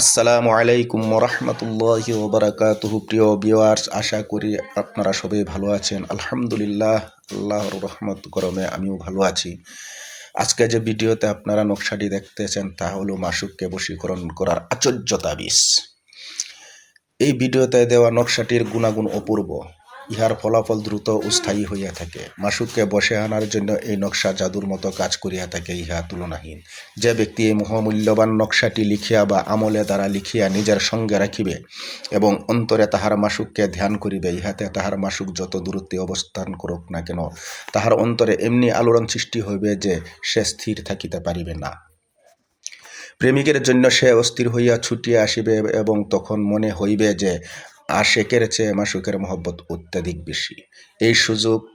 আসসালামু আলাইকুম রহমতুল্লাহ ওবরাকাতুহু। প্রিয় বিওয়ার্স আশা করি আপনারা সবাই ভালো আছেন। আলহামদুলিল্লাহ, আল্লাহর রহমত, গরমে আমিও ভালো আছি। আজকে যে ভিডিওতে আপনারা নকশাটি দেখতেছেন, তা হলো মাসুককে বশীকরণ করার আচর্য তাবিজ এই ভিডিওতে দেওয়া নকশাটির গুণাগুণ অপূর্ব। ইহার ফলাফল দ্রুত ও স্থায়ী হইয়া থাকে। মাসুককে বসে আনার জন্য এই নকশা জাদুর মতো কাজ করিয়া থাকে ইহা তুলনাহীন। যে ব্যক্তি এই মহামূল্যবান নকশাটি লিখিয়া বা আমলে দ্বারা লিখিয়া নিজের সঙ্গে রাখিবে এবং অন্তরে তাহার মাসুককে ধ্যান করিবে, ইহাতে তাহার মাসুক যত দূরত্বে অবস্থান করুক না কেন, তাহার অন্তরে এমনি আলোড়ন সৃষ্টি হইবে যে সে স্থির থাকিতে পারিবে না। প্রেমিকের জন্য সে অস্থির হইয়া ছুটিয়া আসিবে এবং তখন মনে হইবে যে আশেকের চেয়ে মাসুকের মহব্বত অত্যাধিক বেশি। এই সুযোগ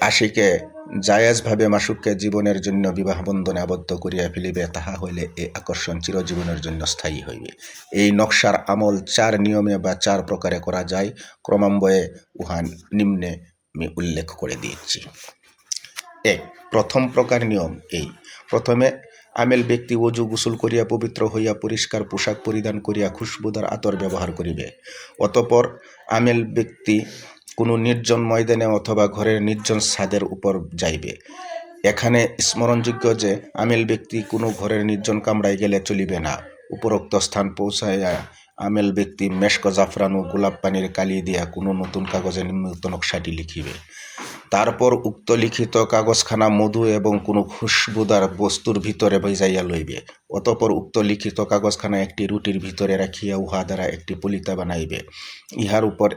আশিকে জায়াজভাবে মাসুককে জীবনের জন্য বিবাহ বন্ধনে আবদ্ধ করিয়া ফেলিবে, তাহা হইলে এই আকর্ষণ চিরজীবনের জন্য স্থায়ী হইবে। এই নকশার আমল চার নিয়মে বা চার প্রকারে করা যায়। ক্রমান্বয়ে উহা নিম্নে আমি উল্লেখ করে দিয়েছি। এক, প্রথম প্রকার নিয়ম এই। প্রথমে আমেল ব্যক্তি অজু গোসল করিয়া পবিত্র হইয়া পরিষ্কার পোশাক পরিধান করিয়া খুশবুদার আতর ব্যবহার করিবে। অতপর আমেল ব্যক্তি কোনো নির্জন ময়দানে অথবা ঘরের নির্জন ছাদের উপর যাইবে। এখানে স্মরণযোগ্য যে, আমেল ব্যক্তি কোনো ঘরের নির্জন কামড়ায় গেলে চলিবে না। উপরোক্ত স্থান পৌঁছাইয়া আমেল ব্যক্তি মেশক জাফরান ও গোলাপ পানির কালি দিয়া কোনো নতুন কাগজে নিম্নোক্ত নকশাটি লিখিবে। তারপর উক্ত লিখিত কাগজখানা মধু এবং কোনো খুশবুদার বস্তুর ভিতরে ভিজাইয়া লইবে, অতপর উক্ত লিখিত কাগজখানা একটি রুটির ভিতরে রাখিয়া উহা দ্বারা একটি পলিতা বানাইবে। ইহার উপর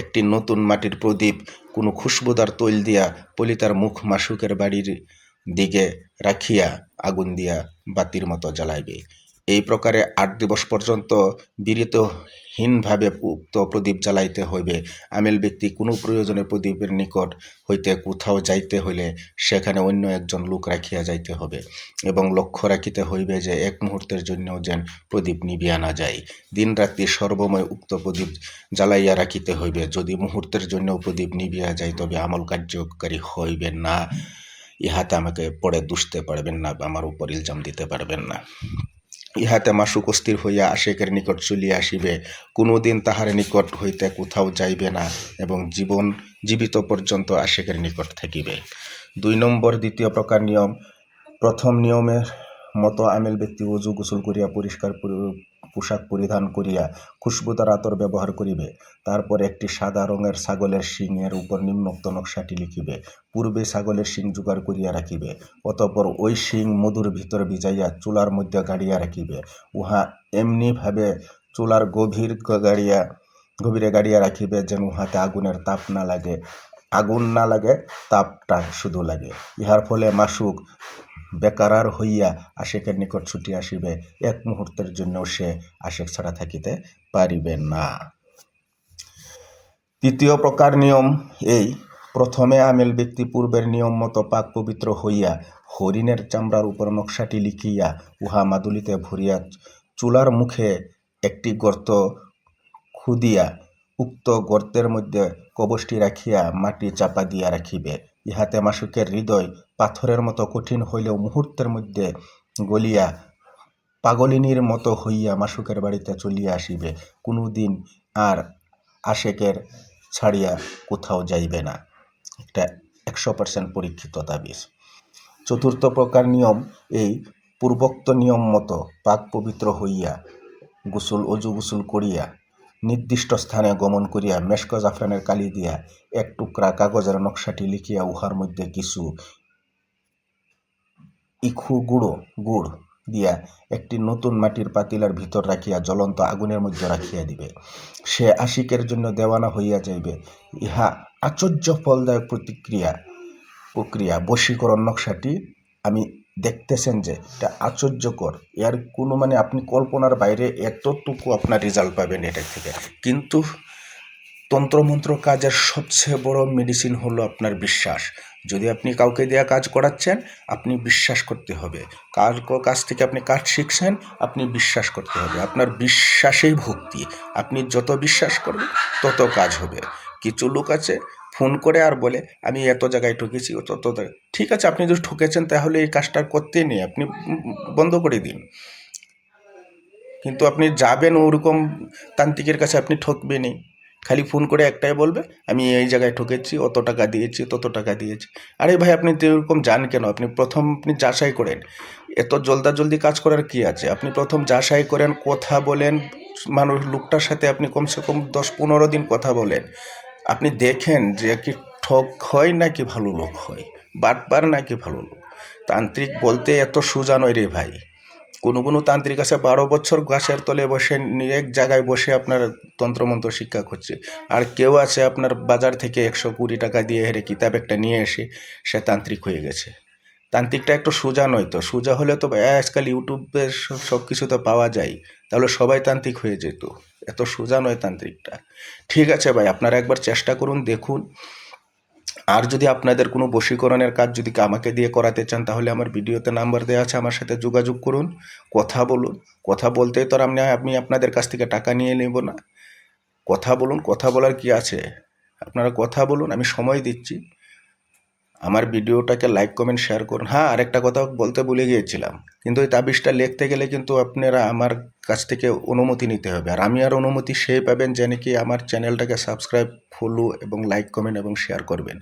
একটি নতুন মাটির প্রদীপ, কোনো খুশবুদার তৈল দিয়া পলিতার মুখ মাসুকের বাড়ির দিকে রাখিয়া আগুন দিয়া বাতির মতো জ্বালাইবে। এই প্রকারে আট দিবস পর্যন্ত বিরতহীনভাবে উক্ত প্রদীপ জ্বালাইতে হইবে। আমেল ব্যক্তি কোনো প্রয়োজনে প্রদীপের নিকট হইতে কোথাও যাইতে হইলে সেখানে অন্য একজন লোক রাখিয়া যাইতে হবে এবং লক্ষ্য রাখিতে হইবে যে এক মুহূর্তের জন্যও যেন প্রদীপ নিবিয়া না যায়। দিন রাত্রি সর্বময় উক্ত প্রদীপ জ্বালাইয়া রাখিতে হইবে। যদি মুহূর্তের জন্য প্রদীপ নিবিয়া যায়, তবে আমল কার্যকারী হইবে না। ইহাতে আমাকে পড়ে দুষতে পারবেন না বা আমার উপর ইলজাম দিতে পারবেন না। ইহাতে মাসুক অস্থির হইয়া আশেকের নিকট চলিয়া আসিবে। কোনোদিন তাহার নিকট হইতে কোথাও যাইবে না এবং জীবন জীবিত পর্যন্ত আশেকের নিকট থাকিবে। দুই নম্বর দ্বিতীয় প্রকার নিয়ম। প্রথম নিয়মের মতো আমেল ব্যক্তি অজু গোসল করিয়া পরিষ্কার পরি- পোশাক পরিধান করিয়া খুশবুদার আতর ব্যবহার করিবে। তারপর একটি সাদা রঙের ছাগলের শিংয়ের উপর নিম্নোক্ত নকশাটি লিখিবে। পূর্বে ছাগলের শিং জোগাড় করিয়া রাখিবে, অতঃপর ওই শিং মধুর ভিতর ভিজাইয়া চুলার মধ্যে গাড়িয়া রাখিবে। উহা এমনিভাবে চুলার গভীর গাড়িয়া, গভীরে গাড়িয়া রাখিবে যেন উহাতে আগুনের তাপ না লাগে। আগুন না লাগে, তাপটা শুধু লাগে। ইহার ফলে মাসুক বেকারার হইয়া আশেকের নিকট ছুটি আসিবে, এক মুহূর্তের জন্য সে আশেক ছাড়া থাকিতে পারিবে না। তৃতীয় প্রকার নিয়ম এই, প্রথমে আমেল ব্যক্তি পূর্বের নিয়ম মতো পাক পবিত্র হইয়া হরিণের চামড়ার উপর নকশাটি লিখিয়া উহা মাদুলিতে ভরিয়া চুলার মুখে একটি গর্ত খুদিয়া উক্ত গর্তের মধ্যে কবচটি রাখিয়া মাটি চাপা দিয়া রাখিবে। ইহাতে মাসুকের হৃদয় পাথরের মতো কঠিন হইলেও মুহূর্তের মধ্যে গলিয়া পাগলিনীর মতো হইয়া মাসুকের বাড়িতে চলিয়া আসিবে। কোনো দিন আর আশেকের ছাড়িয়া কোথাও যাইবে না। একটা একশো পার্সেন্ট পরীক্ষিত তাবিজ। চতুর্থ প্রকার নিয়ম এই। পূর্বোক্ত নিয়ম মতো পাক পবিত্র হইয়া গোসল, অজু গোসল করিয়া নির্দিষ্ট স্থানে গমন করিয়া মেশক জাফরানের কালি দিয়া এক টুকরা কাগজের নকশাটি লিখিয়া উহার মধ্যে কিছু ইখু গুঁড়ো গুড় দিয়া একটি নতুন মাটির পাতিলার ভিতর রাখিয়া জ্বলন্ত আগুনের মধ্যে রাখিয়া দিবে। সে আশিকের জন্য দেওয়ানা হইয়া যাইবে। ইহা আশ্চর্য ফলদায়ক প্রতিক্রিয়া প্রক্রিয়া। বশীকরণ নকশাটি আমি দেখতেছেন যে এটা আশ্চর্যকর। এর কোনো মানে আপনি কল্পনার বাইরে এতটুকু আপনার রেজাল্ট পাবেন এটার থেকে। কিন্তু তন্ত্রমন্ত্র কাজের সবচেয়ে বড় মেডিসিন হলো আপনার বিশ্বাস। যদি আপনি কাউকে দেয়া কাজ করাচ্ছেন, আপনি বিশ্বাস করতে হবে। কার কাছ থেকে আপনি কাজ শিখছেন, আপনি বিশ্বাস করতে হবে। আপনার বিশ্বাসেই ভক্তি। আপনি যত বিশ্বাস করবেন, তত কাজ হবে। কিছু লোক আছে, ফোন করে আর বলে, আমি এত জায়গায় ঠকেছি তত ঠিক আছে, আপনি যদি ঠকেছেন, তাহলে এই কাজটা করতেই নেই। আপনি বন্ধ করে দিন। কিন্তু আপনি যাবেন ওরকম তান্ত্রিকের কাছে, আপনি ঠকবেনই। খালি ফোন করে একটাই বলবে, আমি এই জায়গায় ঠকেছি, অত টাকা দিয়েছি, তত টাকা দিয়েছি। আরে ভাই, আপনি তো এরকম যান কেন? আপনি প্রথম আপনি যাচাই করেন। এত জলদা জলদি কাজ করার কি আছে? আপনি প্রথম যাচাই করেন, কথা বলেন, মানুষ, লোকটার সাথে আপনি কমসে কম দশ পনেরো দিন কথা বলেন। আপনি দেখেন যে কি ঠক হয় নাকি ভালো লোক হয়, বাটবার নাকি ভালো লোক। তান্ত্রিক বলতে এত সোজা নয় রে ভাই। কোনো কোনো তান্ত্রিক আছে, বারো বছর গাছের তলে বসে এক জায়গায় বসে আপনার তন্ত্রমন্ত্র শিক্ষা করছে। আর কেউ আছে আপনার বাজার থেকে একশো কুড়ি টাকা দিয়ে হেরে কিতাব একটা নিয়ে এসে সে তান্ত্রিক হয়ে গেছে। তান্ত্রিকটা একটু সোজা নয় তো, সোজা হলে তো আজকাল ইউটিউবে সব কিছু তো পাওয়া যায়। তাহলে সবাই তান্ত্রিক হয়ে যেত। এত সোজা নয় তান্ত্রিকটা। ঠিক আছে ভাই, আপনারা একবার চেষ্টা করুন, দেখুন। আর যদি আপনাদের কোনো বশীকরণের কাজ যদি আমাকে দিয়ে করাতে চান, তাহলে আমার ভিডিওতে নাম্বার দেওয়া আছে, আমার সাথে যোগাযোগ করুন, কথা বলুন। কথা বলতে তো আমি আমি আপনাদের কাছ থেকে টাকা নিয়ে নেব না। কথা বলুন, কথা বলার কি আছে? আপনারা কথা বলুন, আমি সময় দিচ্ছি। আমার ভিডিওটাকে লাইক কমেন্ট শেয়ার করুন। হ্যাঁ আরেকটা কথা বলতে ভুলে গিয়েছিলাম। কিন্তু এই তাবিজটা লিখতে গেলে কিন্তু আপনারা আমার কাছ থেকে অনুমতি নিতে হবে। আর আমি আর অনুমতি সেই পাবেন যে নাকি আমার চ্যানেলটাকে সাবস্ক্রাইব ফলো এবং লাইক কমেন্ট এবং শেয়ার করবেন।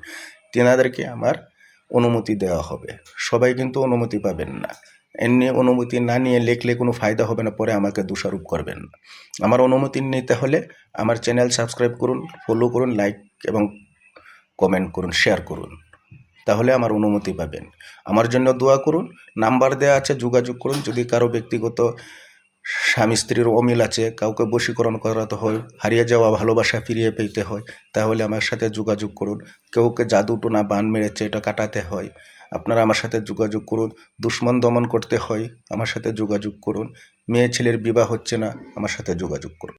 তেনাদেরকে আমার অনুমতি দেওয়া হবে। সবাই কিন্তু অনুমতি পাবেন না। এমনি অনুমতি না নিয়ে লিখলে কোনো ফায়দা হবে না, পরে আমাকে দোষারোপ করবেন না। আমার অনুমতি নিতে হলে আমার চ্যানেল সাবস্ক্রাইব করুন ফলো করুন লাইক এবং কমেন্ট করুন শেয়ার করুন। তাহলে আমার অনুমতি পাবেন। আমার জন্য দোয়া করুন, নাম্বার দেওয়া আছে, যোগাযোগ করুন। যদি কারও ব্যক্তিগত স্বামী, স্ত্রীর অমিল আছে, কাউকে বশীকরণ করাতে হয়, হারিয়ে যাওয়া ভালোবাসা ফিরিয়ে পেতে হয়, তাহলে আমার সাথে যোগাযোগ করুন। কেউকে জাদু টোনা, বান মেরেছে, এটা কাটাতে হয়। আপনারা আমার সাথে যোগাযোগ করুন, দুশ্মন দমন করতে হয়, আমার সাথে যোগাযোগ করুন। মেয়ে, ছেলের বিবাহ হচ্ছে না, আমার সাথে যোগাযোগ করুন।